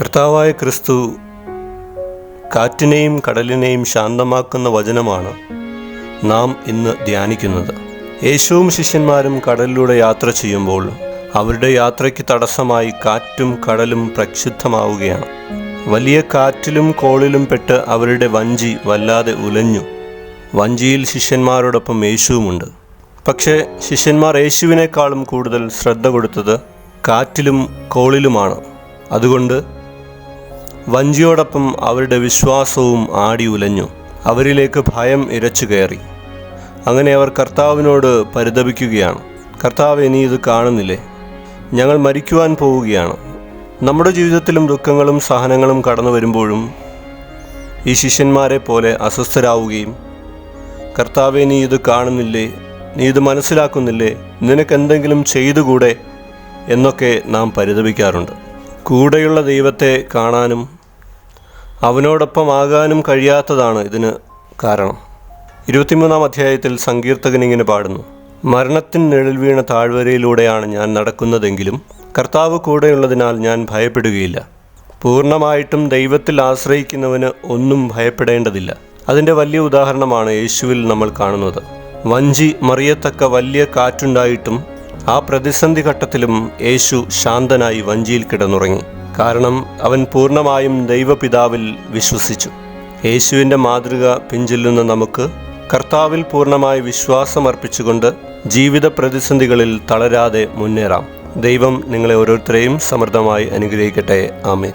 കർത്താവായ ക്രിസ്തു കാറ്റിനെയും കടലിനെയും ശാന്തമാക്കുന്ന വചനമാണ് നാം ഇന്ന് ധ്യാനിക്കുന്നത്. യേശുവും ശിഷ്യന്മാരും കടലിലൂടെ യാത്ര ചെയ്യുമ്പോൾ അവരുടെ യാത്രയ്ക്ക് തടസ്സമായി കാറ്റും കടലും പ്രക്ഷുബ്ധമാവുകയാണ്. വലിയ കാറ്റിലും കോളിലും പെട്ട് അവരുടെ വഞ്ചി വല്ലാതെ ഉലഞ്ഞു. വഞ്ചിയിൽ ശിഷ്യന്മാരോടൊപ്പം യേശുവുമുണ്ട്. പക്ഷേ ശിഷ്യന്മാർ യേശുവിനേക്കാളും കൂടുതൽ ശ്രദ്ധ കൊടുത്തത് കാറ്റിലും കോളിലുമാണ്. അതുകൊണ്ട് വഞ്ചിയോടൊപ്പം അവരുടെ വിശ്വാസവും ആടി ഉലഞ്ഞു. അവരിലേക്ക് ഭയം ഇരച്ചു കയറി. അങ്ങനെ അവർ കർത്താവിനോട് പരിതപിക്കുകയാണ്. കർത്താവ് ഇനി ഇത് കാണുന്നില്ലേ? ഞങ്ങൾ മരിക്കുവാൻ പോവുകയാണ്. നമ്മുടെ ജീവിതത്തിലും ദുഃഖങ്ങളും സഹനങ്ങളും കടന്നു വരുമ്പോഴും ഈ ശിഷ്യന്മാരെ പോലെ അസ്വസ്ഥരാവുകയും കർത്താവെ നീ ഇത് കാണുന്നില്ലേ? നീ ഇത് മനസ്സിലാക്കുന്നില്ലേ? നിനക്കെന്തെങ്കിലും ചെയ്തുകൂടെ? എന്നൊക്കെ നാം പരിതപിക്കാറുണ്ട്. കൂടെയുള്ള ദൈവത്തെ കാണാനും അവനോടൊപ്പം ആകാനും കഴിയാത്തതാണ് ഇതിന് കാരണം. ഇരുപത്തിമൂന്നാം അധ്യായത്തിൽ സങ്കീർത്തകൻ ഇങ്ങനെ പാടുന്നു മരണത്തിൻ നിഴൽ വീണ താഴ്വരയിലൂടെയാണ് ഞാൻ നടക്കുന്നതെങ്കിലും കർത്താവ് കൂടെയുള്ളതിനാൽ ഞാൻ ഭയപ്പെടുകയില്ല. പൂർണമായിട്ടും ദൈവത്തിൽ ആശ്രയിക്കുന്നവന് ഒന്നും ഭയപ്പെടേണ്ടതില്ല. അതിന്റെ വലിയ ഉദാഹരണമാണ് യേശുവിൽ നമ്മൾ കാണുന്നത്. വഞ്ചി മറിയത്തക്ക വലിയ കാറ്റുണ്ടായിട്ടും ആ പ്രതിസന്ധി ഘട്ടത്തിലും യേശു ശാന്തനായി വഞ്ചിയിൽ കിടന്നുറങ്ങി. കാരണം അവൻ പൂർണമായും ദൈവപിതാവിൽ വിശ്വസിച്ചു. യേശുവിന്റെ മാതൃക പിഞ്ചൊല്ലുന്ന നമുക്ക് കർത്താവിൽ പൂർണമായി വിശ്വാസമർപ്പിച്ചുകൊണ്ട് ജീവിത പ്രതിസന്ധികളിൽ തളരാതെ മുന്നേറാം. ദൈവം നിങ്ങളെ ഓരോരുത്തരെയും സമൃദ്ധമായി അനുഗ്രഹിക്കട്ടെ. ആമേൻ.